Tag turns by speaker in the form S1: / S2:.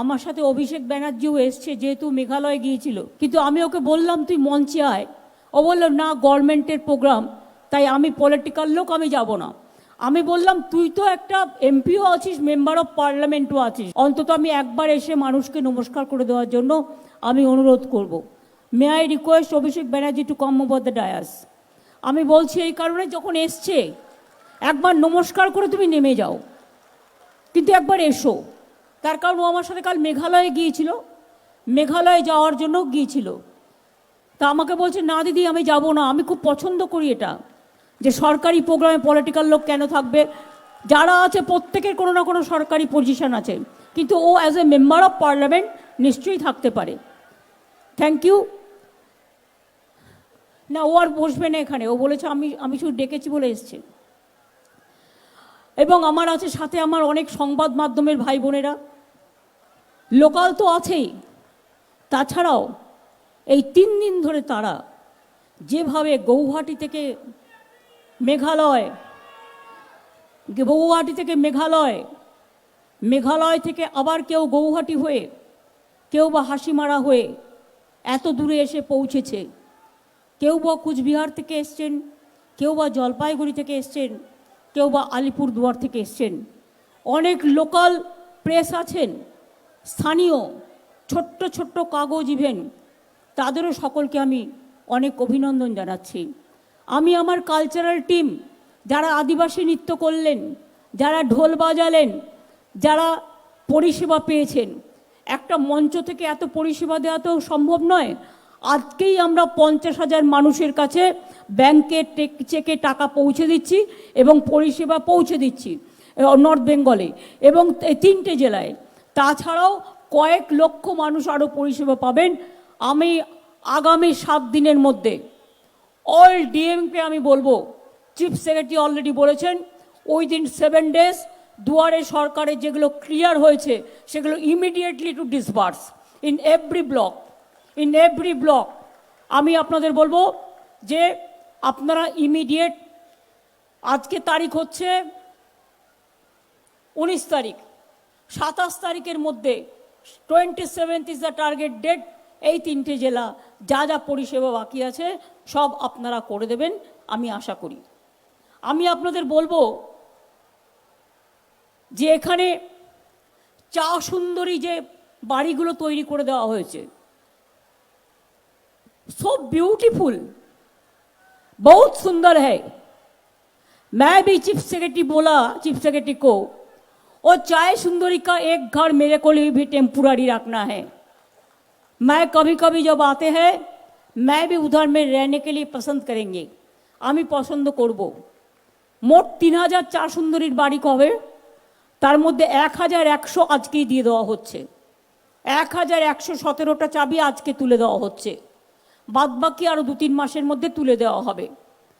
S1: আমার সাথে অভিষেক ব্যানার্জিও এসছে, যেহেতু মেঘালয় গিয়েছিল। কিন্তু আমি ওকে বললাম, তুই মঞ্চে আয়। ও বলল, না, গভর্নমেন্টের প্রোগ্রাম, তাই আমি পলিটিক্যাল লোক, আমি যাব না। আমি বললাম, তুই তো একটা এমপিও আছিস মেম্বার অফ পার্লামেন্টও আছিস। অন্তত আমি একবার এসে মানুষকে নমস্কার করে দেওয়ার জন্য আমি অনুরোধ করব। May I request Abhishek Banerjee to come over the dais আমি বলছি, এই কারণে যখন এসছে, একবার নমস্কার করে তুমি নেমে যাও। কিন্তু একবার এসো। তার কারণ ও আমার সাথে কাল মেঘালয়ে গিয়েছিল। মেঘালয়ে যাওয়ার জন্য গিয়েছিল। তা আমাকে বলছে, না দিদি, আমি যাব না। আমি খুব পছন্দ করি এটা। যে সরকারি প্রোগ্রামে পলিটিক্যাল লোক কেন থাকবে? যারা আছে, প্রত্যেকের কোনো না কোনো সরকারি পজিশন আছে। কিন্তু ও as a member of parliament নিশ্চয়ই থাকতে পারে। থ্যাংক ইউ না, ও আর বসবে না এখানে। ও বলেছে, আমি আমি শুধু ডেকেছি বলে এসছে। এবং আমার আছে সাথে আমার অনেক সংবাদ মাধ্যমের ভাই বোনেরা। লোকাল তো আছেই। তাছাড়াও এই তিন দিন ধরে তারা যেভাবে গৌহাটি থেকে মেঘালয়, গৌহাটি থেকে মেঘালয় মেঘালয় থেকে আবার কেউ গৌহাটি হয়ে, কেউ বা হাসিমারা হয়ে এত দূরে এসে পৌঁছেছে। কেউ বা কুচবিহার থেকে এসছেন, কেউ বা জলপাইগুড়ি থেকে এসছেন, কেউ বা আলিপুরদুয়ার থেকে এসছেন। অনেক লোকাল প্রেস আছেন স্থানীয় ছোট্ট ছোট্ট কাগজ ইভেন তাদেরও সকলকে আমি অনেক অভিনন্দন জানাচ্ছি। আমি আমার কালচারাল টিম যারা আদিবাসী নৃত্য করলেন, যারা ঢোল বাজালেন, যারা পরিষেবা পেয়েছেন, একটা মঞ্চ থেকে এত পরিষেবা দেওয়া তো সম্ভব নয়। আজকেই আমরা পঞ্চাশ হাজার মানুষের কাছে ব্যাংকে চেকে টাকা পৌঁছে দিচ্ছি এবং পরিষেবা পৌঁছে দিচ্ছি নর্থ বেঙ্গলে এবং তিনটে জেলায়। তাছাড়াও কয়েক লক্ষ মানুষ আরও পরিষেবা পাবেন। আমি আগামী সাত দিনের মধ্যে অল ডিএমকে আমি বলব চিফ সেক্রেটারি অলরেডি বলেছেন ওই দিন সেভেন ডেজ দুয়ারে সরকারের যেগুলো ক্লিয়ার হয়েছে, সেগুলো immediately to disburse in every block in every block আমি আপনাদের বলব যে আপনারা ইমিডিয়েট আজকে তারিখ হচ্ছে উনিশ তারিখ সাতাশ তারিখের মধ্যে twenty seventh is the target date এই তিনটে জেলা যা যা পরিষেবা বাকি আছে সব আপনারা করে দেবেন আমি আশা করি আমি আপনাদের বলবো যে এখানে চা সুন্দরী যে বাড়িগুলো তৈরি করে দেওয়া হয়েছে সো ब्यूटीफुल बहुत सुंदर है मैं भी चीफ सेक्रेटरी बोला चीफ सेक्रेटरी को और चाय सुंदरी का एक घर मेरे को लिए भी टेम्पुररी रखना है मैं कभी कभी जब आते हैं मैं भी उधर में रहने के लिए पसंद करेंगे আমি পছন্দ করব মোট তিন হাজার চা সুন্দরীর বাড়ি কবে তার মধ্যে এক হাজার একশো আজকেই দিয়ে দেওয়া হচ্ছে এক হাজার একশো সতেরোটা চাবি আজকে তুলে দেওয়া হচ্ছে বাদবাকি আরও দু তিন মাসের মধ্যে তুলে দেওয়া হবে